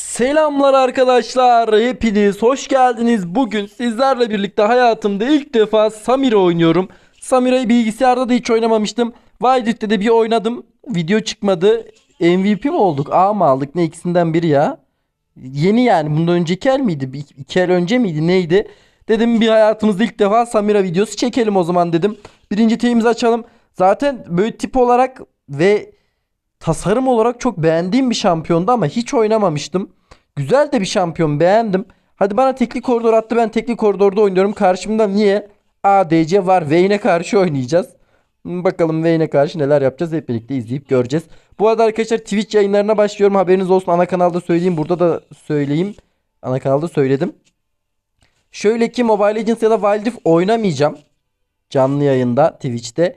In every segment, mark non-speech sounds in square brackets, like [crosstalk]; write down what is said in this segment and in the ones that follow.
Selamlar arkadaşlar. Hepiniz hoş geldiniz. Bugün sizlerle birlikte hayatımda ilk defa Samira oynuyorum. Samira'yı bilgisayarda da hiç oynamamıştım. Wildrift'te de bir oynadım. Video çıkmadı. MVP mi olduk? A mı aldık? Ne ikisinden biri ya. Yeni yani. Bundan önceki el miydi? İki el önce miydi? Neydi? Dedim bir hayatımızda ilk defa Samira videosu çekelim o zaman dedim. Birinci teyimizi açalım. Zaten böyle tip olarak ve tasarım olarak çok beğendiğim bir şampiyondu ama hiç oynamamıştım. Güzel de bir şampiyon beğendim. Hadi bana tekli koridor attı ben tekli koridorda oynuyorum. Karşımda niye? ADC var. Vayne'e karşı oynayacağız. Hmm, Bakalım Vayne'e karşı neler yapacağız hep birlikte izleyip göreceğiz. Bu arada arkadaşlar Twitch yayınlarına başlıyorum. Haberiniz olsun ana kanalda söyleyeyim. Burada da söyleyeyim. Ana kanalda söyledim. Şöyle ki Mobile Legends ya da Wild Rift oynamayacağım. Canlı yayında Twitch'te.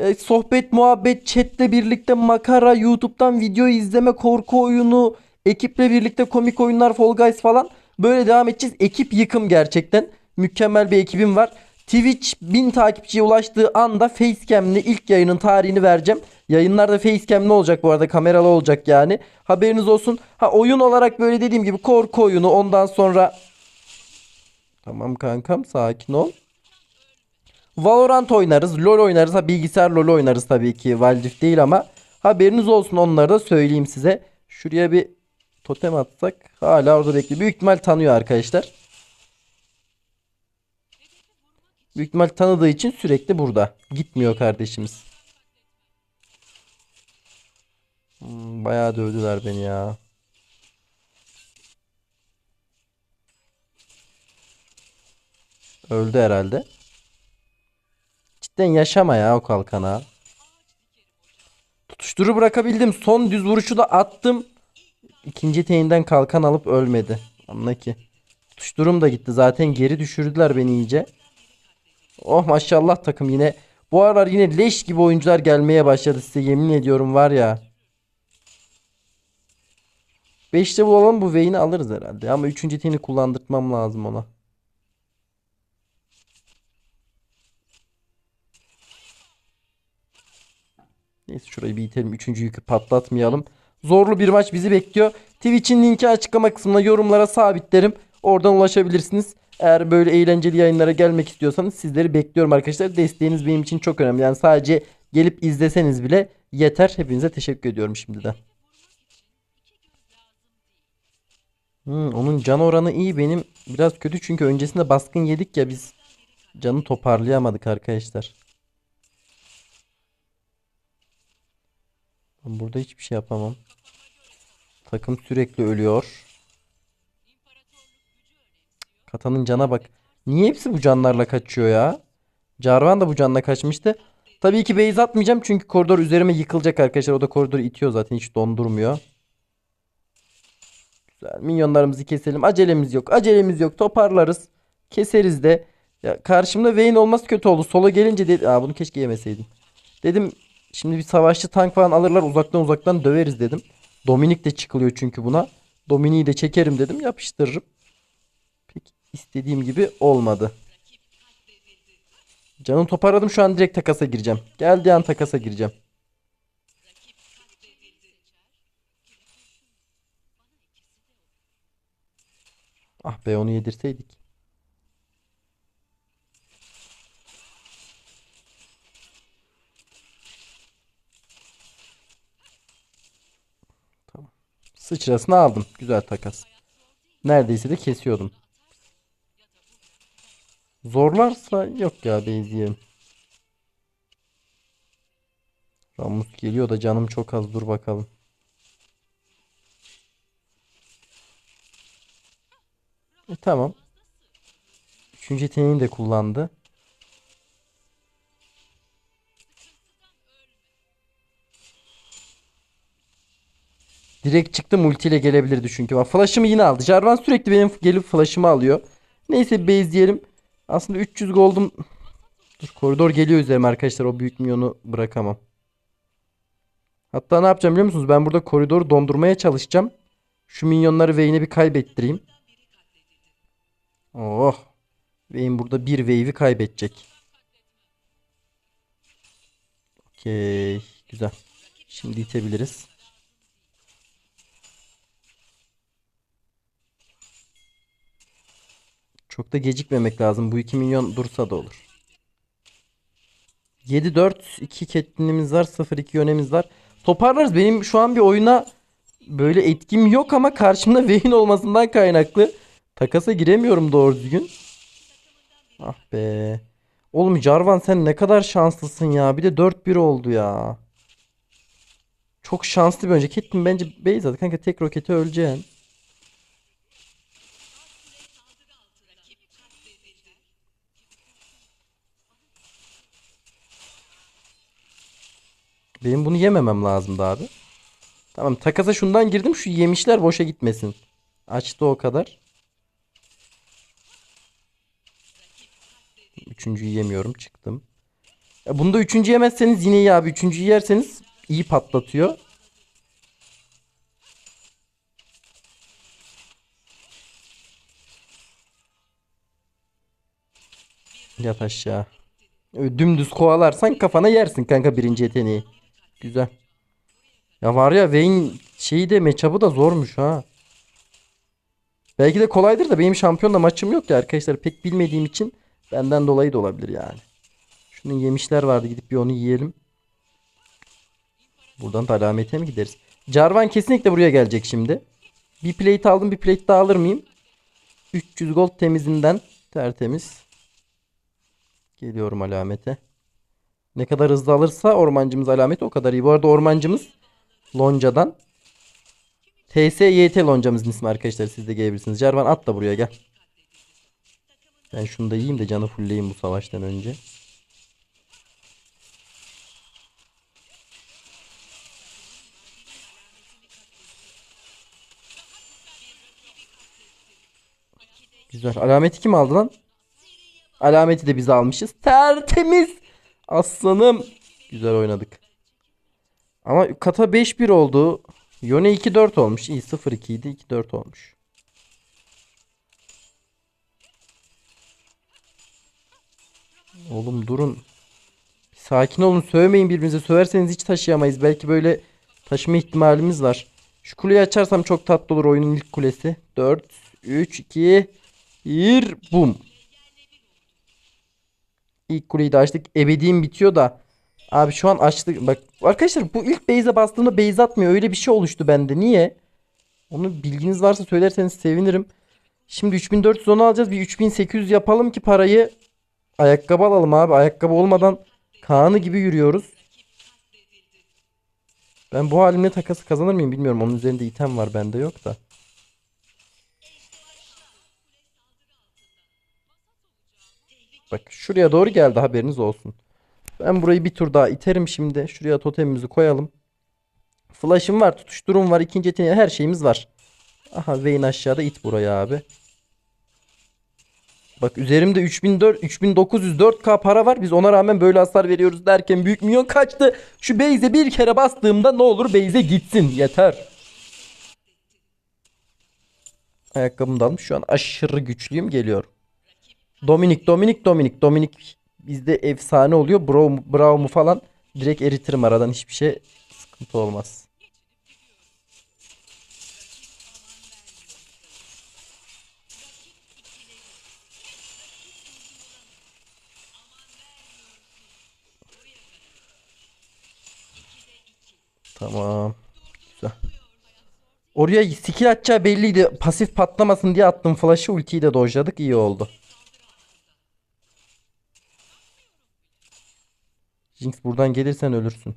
E, sohbet, muhabbet, chatle birlikte makara, YouTube'dan video izleme, korku oyunu, ekiple birlikte komik oyunlar, Fall Guys falan. Böyle devam edeceğiz. Ekip yıkım gerçekten. Mükemmel bir ekibim var. Twitch 1000 takipçiye ulaştığı anda Facecam'li ilk yayının tarihini vereceğim. Yayınlarda Facecam'li olacak bu arada kameralı olacak yani. Haberiniz olsun. Ha oyun olarak böyle dediğim gibi korku oyunu ondan sonra Tamam kankam sakin ol. Valorant oynarız, LoL oynarız. Ha bilgisayar LoL oynarız tabii ki. Rift değil ama haberiniz olsun onları da söyleyeyim size. Şuraya bir totem atsak hala orada bekliyor. Büyük ihtimal tanıyor arkadaşlar. Büyük ihtimal tanıdığı için sürekli burada. Gitmiyor kardeşimiz. Hmm, bayağı dövdüler beni ya. Öldü herhalde. Cidden yaşama ya o kalkana. Tutuşturu bırakabildim. Son düz vuruşu da attım. İkinci teyinden kalkan alıp ölmedi. Anla ki. Tutuşturum da gitti. Zaten geri düşürdüler beni iyice. Oh maşallah takım yine. Bu aralar yine leş gibi oyuncular gelmeye başladı size yemin ediyorum var ya. 5'te bulalım bu Vayne'i alırız herhalde. Ama 3. teyini kullandırtmam lazım ona. Neyse şurayı bir itelim. Üçüncü yükü patlatmayalım. Zorlu bir maç bizi bekliyor. Twitch'in linki açıklama kısmına yorumlara sabitlerim. Oradan ulaşabilirsiniz. Eğer böyle eğlenceli yayınlara gelmek istiyorsanız sizleri bekliyorum arkadaşlar. Desteğiniz benim için çok önemli. Yani sadece gelip izleseniz bile yeter. Hepinize teşekkür ediyorum şimdiden. Hmm, onun can oranı iyi. Benim biraz kötü çünkü öncesinde baskın yedik ya biz canı toparlayamadık arkadaşlar. Burada hiçbir şey yapamam. Takım sürekli ölüyor. Katanın cana bak. Niye hepsi bu canlarla kaçıyor ya? Jarvan da bu canla kaçmıştı. Tabii ki base atmayacağım çünkü koridor üzerime yıkılacak arkadaşlar. O da koridoru itiyor zaten hiç dondurmuyor. Güzel. Minyonlarımızı keselim. Acelemiz yok. Acelemiz yok. Toparlarız. Keseriz de. Ya karşımda Vayne olması kötü oldu. Sola gelince dedi. Aa bunu keşke yemeseydim. Dedim Şimdi bir savaşçı tank falan alırlar uzaktan uzaktan döveriz dedim. Dominik de çıkılıyor çünkü buna. Dominik'i de çekerim dedim yapıştırırım. Pek istediğim gibi olmadı. Canım toparladım şu an direkt takasa gireceğim. Geldiği an takasa gireceğim. Ah be onu yedirseydik. Sıçrasını aldım. Güzel takas. Neredeyse de kesiyordum. Zorlarsa yok ya benziyelim. Ramus geliyor da canım çok az dur bakalım. E, tamam. Üçüncü yeteneğini de kullandı. Direkt çıktı multiyle gelebilirdi çünkü. Bak flash'ımı yine aldı. Jarvan sürekli benim gelip flash'ımı alıyor. Neyse base diyelim. Aslında 300 gold'um. Dur koridor geliyor üzerime arkadaşlar. O büyük minyonu bırakamam. Hatta ne yapacağım biliyor musunuz? Ben burada koridoru dondurmaya çalışacağım. Şu minyonları Vayne'e bir kaybettireyim. Oh. Vayne burada bir wave'i kaybedecek. Okey. Güzel. Şimdi itebiliriz. Çok da gecikmemek lazım. Bu 2 milyon dursa da olur. 7-4 2 kettinimiz var. 0-2 yönemiz var. Toparlarız. Benim şu an bir oyuna böyle etkim yok ama karşımda [laughs] Vayne olmasından kaynaklı takasa giremiyorum doğru düzgün. Ah be. Oğlum Jarvan sen ne kadar şanslısın ya. Bir de 4-1 oldu ya. Çok şanslı bir önce. Kettin bence at. Kanka tek rokete öleceksin. Benim bunu yememem lazımdı abi. Tamam takasa şundan girdim. Şu yemişler boşa gitmesin. Açtı o kadar. Üçüncüyü yemiyorum. Çıktım. Ya bunda üçüncü yemezseniz yine iyi abi. Üçüncüyü yerseniz iyi patlatıyor. Yat aşağı. Dümdüz kovalarsan kafana yersin kanka birinci yeteneği. Güzel. Ya var ya Vayne şeyi de matchup'ı da zormuş ha. Belki de kolaydır da benim şampiyonla maçım yok ya arkadaşlar. Pek bilmediğim için benden dolayı da olabilir yani. Şunun yemişler vardı gidip bir onu yiyelim. Buradan da alamete mi gideriz? Jarvan kesinlikle buraya gelecek şimdi. Bir plate aldım bir plate daha alır mıyım? 300 gold temizinden tertemiz. Geliyorum alamete. Ne kadar hızlı alırsa ormancımız alameti o kadar iyi. Bu arada ormancımız Lonca'dan. TSYT Lonca'mızın ismi arkadaşlar. Siz de gelebilirsiniz. Jarvan at da buraya gel. Ben şunu da yiyeyim de canı fullleyeyim bu savaştan önce. Güzel. Alameti kim aldı lan? Alameti de biz almışız. Tertemiz. Aslanım. Güzel oynadık. Ama kata 5-1 oldu. Yone 2-4 olmuş. İyi 0-2 idi. 2-4 olmuş. Oğlum durun. Sakin olun. Sövmeyin birbirinize. Söverseniz hiç taşıyamayız. Belki böyle taşıma ihtimalimiz var. Şu kuleyi açarsam çok tatlı olur oyunun ilk kulesi. 4, 3, 2, 1, bum. İlk kuleyi de açtık. Ebediğim bitiyor da. Abi şu an açtık. Bak arkadaşlar bu ilk base'e bastığımda base atmıyor. Öyle bir şey oluştu bende. Niye? Onu bilginiz varsa söylerseniz sevinirim. Şimdi 3410 alacağız. Bir 3800 yapalım ki parayı ayakkabı alalım abi. Ayakkabı olmadan Kaan'ı gibi yürüyoruz. Ben bu halimle takası kazanır mıyım bilmiyorum. Onun üzerinde item var bende yok da. Bak şuraya doğru geldi haberiniz olsun. Ben burayı bir tur daha iterim şimdi. Şuraya totemimizi koyalım. Flash'ım var, tutuşturum var, ikinci yeteneği her şeyimiz var. Aha Vayne aşağıda it buraya abi. Bak üzerimde 3004 3904k para var. Biz ona rağmen böyle hasar veriyoruz derken büyük milyon kaçtı. Şu base'e bir kere bastığımda ne olur base'e gitsin. Yeter. Ayakkabımı da almış. Şu an aşırı güçlüyüm. Geliyorum. Dominik, Dominik, Dominik, Dominik bizde efsane oluyor. Bro, Bravo falan direkt eritirim aradan hiçbir şey sıkıntı olmaz. Tamam. Güzel. Oraya skill atacağı belliydi. Pasif patlamasın diye attım flash'ı ultiyi de dojladık. iyi oldu. Jinx buradan gelirsen ölürsün.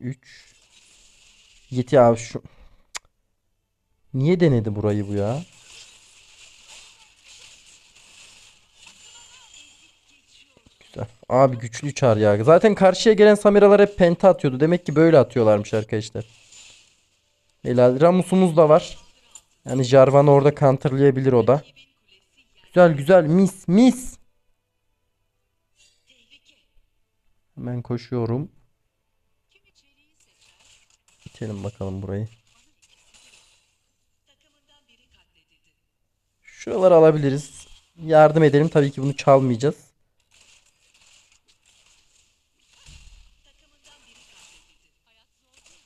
3 Yeti abi şu. Niye denedi burayı bu ya? Güzel. Abi güçlü çar ya. Zaten karşıya gelen Samiralar hep penta atıyordu. Demek ki böyle atıyorlarmış arkadaşlar. Helal. Ramus'umuz da var. Yani Jarvan'ı orada counterlayabilir o da. Güzel güzel mis mis. Hemen koşuyorum. İtelim bakalım burayı. Şuraları alabiliriz. Yardım edelim. Tabii ki bunu çalmayacağız.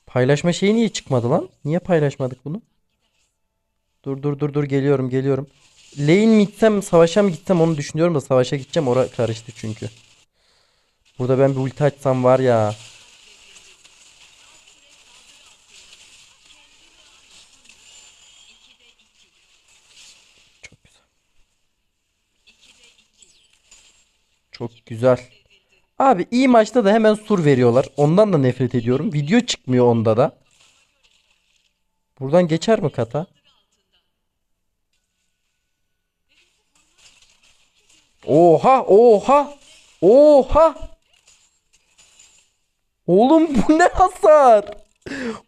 Paylaşma şeyi niye çıkmadı lan? Niye paylaşmadık bunu? Dur dur dur dur geliyorum geliyorum. lane mi gitsem savaşa mı gitsem onu düşünüyorum da savaşa gideceğim. Ora karıştı çünkü. Burada ben bir ulti açsam var ya. Çok güzel. Çok güzel. Abi iyi maçta da hemen sur veriyorlar. Ondan da nefret ediyorum. Video çıkmıyor onda da. Buradan geçer mi kata? Oha oha oha Oğlum bu ne hasar?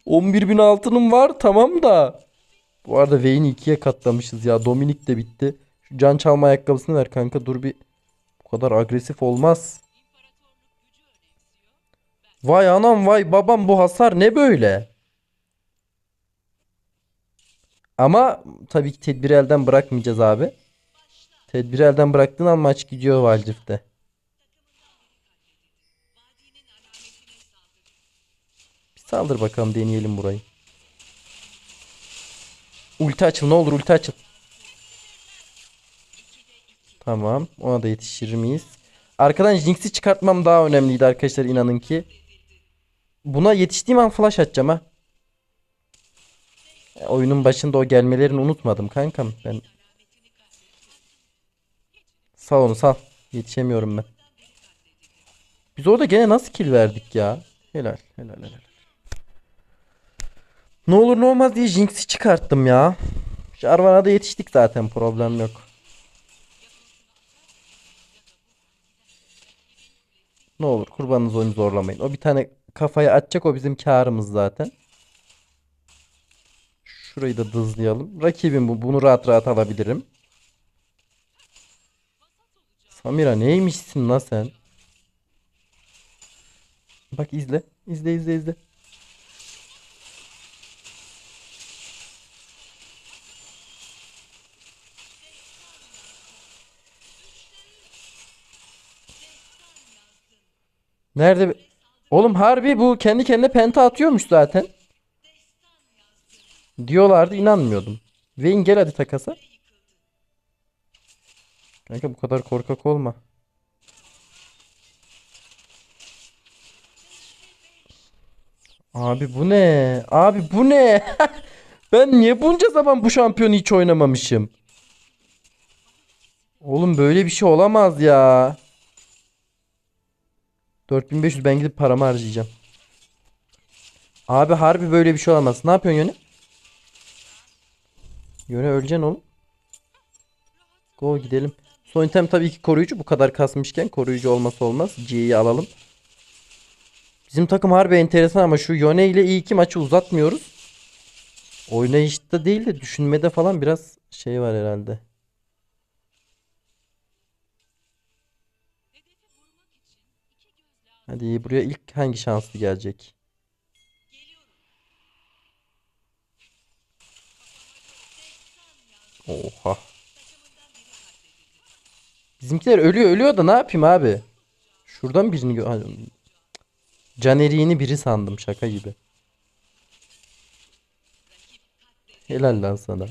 11.000 altınım var tamam da. Bu arada Vayne'i ikiye katlamışız ya Dominik de bitti. Şu can çalma ayakkabısını ver kanka dur bir. Bu kadar agresif olmaz. Vay anam vay babam bu hasar ne böyle? Ama tabii ki tedbiri elden bırakmayacağız abi. Tedbiri elden bıraktığın an maç gidiyor Valdif'te. Saldır bakalım deneyelim burayı. Ulti açıl ne olur ulti açıl. Tamam ona da yetişir miyiz? Arkadan Jinx'i çıkartmam daha önemliydi arkadaşlar inanın ki. Buna yetiştiğim an flash atacağım ha. E, Oyunun başında o gelmelerini unutmadım kankam. Ben Sal onu sal. Yetişemiyorum ben. Biz orada gene nasıl kill verdik ya? Helal helal helal. Ne olur ne olmaz diye Jinx'i çıkarttım ya. Jarvan'a da yetiştik zaten problem yok. Ne olur kurbanınız oyunu zorlamayın. O bir tane kafayı atacak o bizim karımız zaten. Şurayı da dızlayalım. Rakibim bu. Bunu rahat rahat alabilirim. Samira neymişsin la sen? Bak izle. İzle izle izle. Nerede? Oğlum harbi bu kendi kendine penta atıyormuş zaten. Diyorlardı inanmıyordum. Vayne gel hadi takasa. Kanka bu kadar korkak olma. Abi bu ne? Abi bu ne? [laughs] Ben niye bunca zaman bu şampiyonu hiç oynamamışım? Oğlum böyle bir şey olamaz ya. 4500 ben gidip paramı harcayacağım. Abi harbi böyle bir şey olamaz. Ne yapıyorsun Yone? Yone öleceksin oğlum. Go gidelim. Son item tabii ki koruyucu. Bu kadar kasmışken koruyucu olması olmaz. G'yi alalım. Bizim takım harbi enteresan ama şu Yone ile iyi ki maçı uzatmıyoruz. Oynayışta değil de düşünmede falan biraz şey var herhalde. Hadi buraya ilk hangi şanslı gelecek? Oha. Bizimkiler ölüyor ölüyor da ne yapayım abi? Şuradan birini gö- Can biri sandım şaka gibi. Helal lan sana.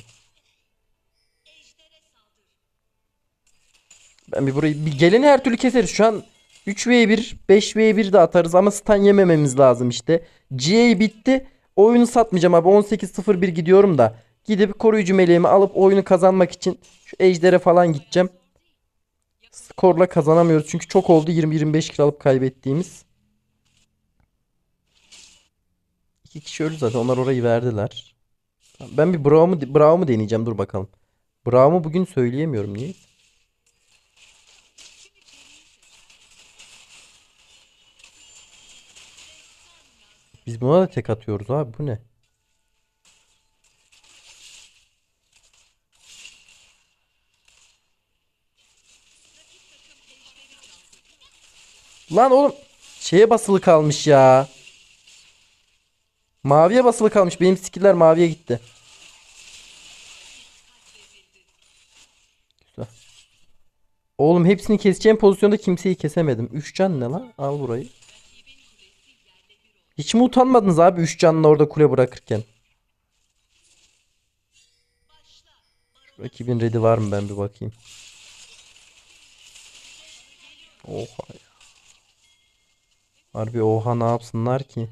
Ben bir burayı bir geleni her türlü keseriz. Şu an 3v1, 5v1 de atarız ama stun yemememiz lazım işte. GA bitti. Oyunu satmayacağım abi. 18-01 gidiyorum da. Gidip koruyucu meleğimi alıp oyunu kazanmak için şu ejdere falan gideceğim. Skorla kazanamıyoruz çünkü çok oldu 20-25 kill alıp kaybettiğimiz. İki kişi öldü zaten. Onlar orayı verdiler. Ben bir Braum'u Braum'u deneyeceğim. Dur bakalım. Braum'u bugün söyleyemiyorum. Niye? Biz buna da tek atıyoruz abi. Bu ne? Lan oğlum şeye basılı kalmış ya. Maviye basılı kalmış. Benim skiller maviye gitti. Oğlum hepsini keseceğim pozisyonda kimseyi kesemedim. 3 can ne lan? Al burayı. Hiç mi utanmadınız abi 3 canla orada kule bırakırken? Rakibin ready var mı ben bir bakayım. Oha ya. Harbi oha ne yapsınlar ki?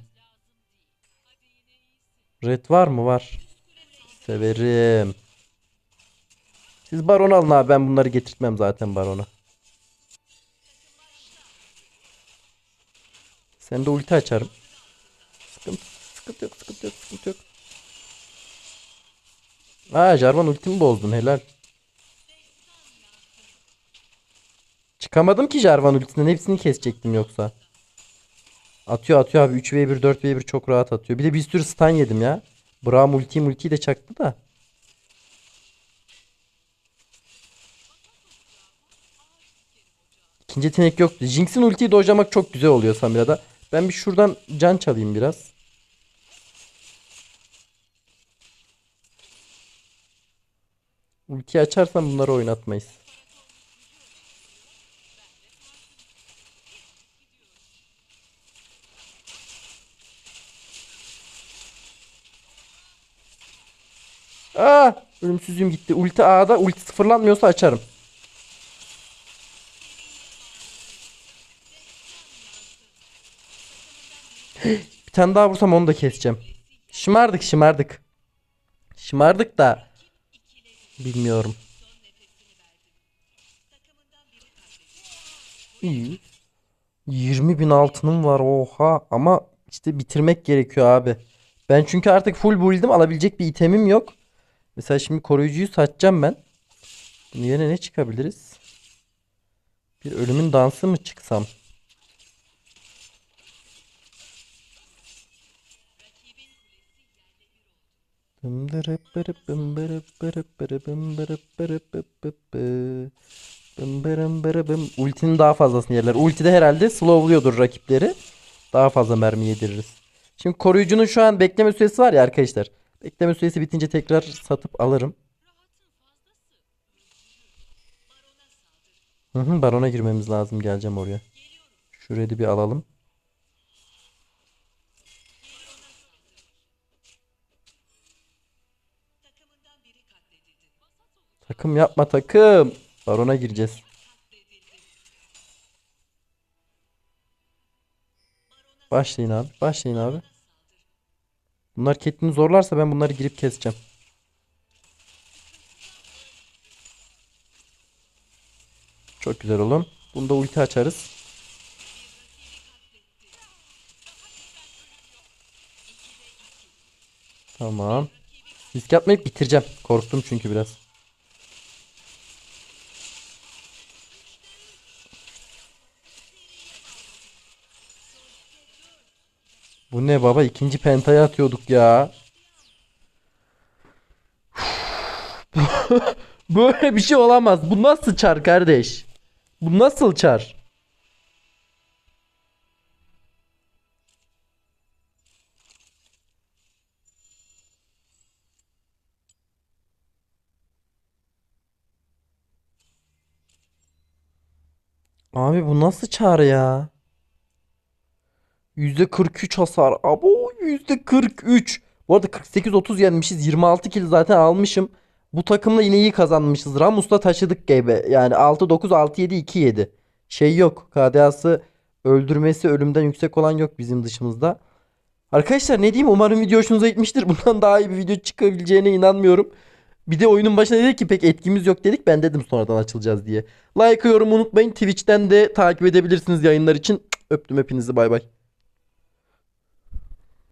Red var mı? Var. Severim. Siz baron alın abi ben bunları getirtmem zaten barona. Sen de ulti açarım. Sıkıntı, yok, sıkıntı yok, sıkıntı yok. Aa Jarvan ultimi bozdun helal. Çıkamadım ki Jarvan ultisinden hepsini kesecektim yoksa. Atıyor atıyor abi 3v1 4v1 çok rahat atıyor. Bir de bir sürü stun yedim ya. Braum ultiyi multiyi de çaktı da. İkinci yetenek yoktu. Jinx'in ultiyi dojlamak çok güzel oluyor Samira'da. Ben bir şuradan can çalayım biraz. Ultiyi açarsam bunları oynatmayız. Aa, ölümsüzlüğüm gitti. Ulti A'da ulti sıfırlanmıyorsa açarım. Bir tane daha vursam onu da keseceğim. Şımardık şımardık. Şımardık da bilmiyorum. İyi. 20 bin altınım var oha ama işte bitirmek gerekiyor abi. Ben çünkü artık full build'im alabilecek bir itemim yok. Mesela şimdi koruyucuyu satacağım ben. Bunun yerine ne çıkabiliriz? Bir ölümün dansı mı çıksam? Ultinin daha fazlasını yerler. Ultide herhalde slowluyordur rakipleri. Daha fazla mermi yediririz. Şimdi koruyucunun şu an bekleme süresi var ya arkadaşlar. Bekleme süresi bitince tekrar satıp alırım. Hı hı, barona girmemiz lazım. Geleceğim oraya. Şurayı bir alalım. Takım yapma takım. Barona gireceğiz. Başlayın abi. Başlayın abi. Bunlar Caitlyn'i zorlarsa ben bunları girip keseceğim. Çok güzel oğlum. Bunda ulti açarız. Tamam. Risk yapmayıp bitireceğim. Korktum çünkü biraz. Bu ne baba? İkinci pentayı atıyorduk ya. [laughs] Böyle bir şey olamaz. Bu nasıl çar kardeş? Bu nasıl çar? Abi bu nasıl çar ya? %43 hasar. Abo %43. Bu arada 48-30 yenmişiz. 26 kill zaten almışım. Bu takımla yine iyi kazanmışız. Ramus'la taşıdık gibi. Yani 6-9 6-7 2-7. Şey yok. KDA'sı öldürmesi ölümden yüksek olan yok bizim dışımızda. Arkadaşlar ne diyeyim umarım video hoşunuza gitmiştir. [laughs] Bundan daha iyi bir video çıkabileceğine inanmıyorum. Bir de oyunun başında dedik ki pek etkimiz yok dedik. Ben dedim sonradan açılacağız diye. Like yorum unutmayın. Twitch'ten de takip edebilirsiniz yayınlar için. Öptüm hepinizi bay bay.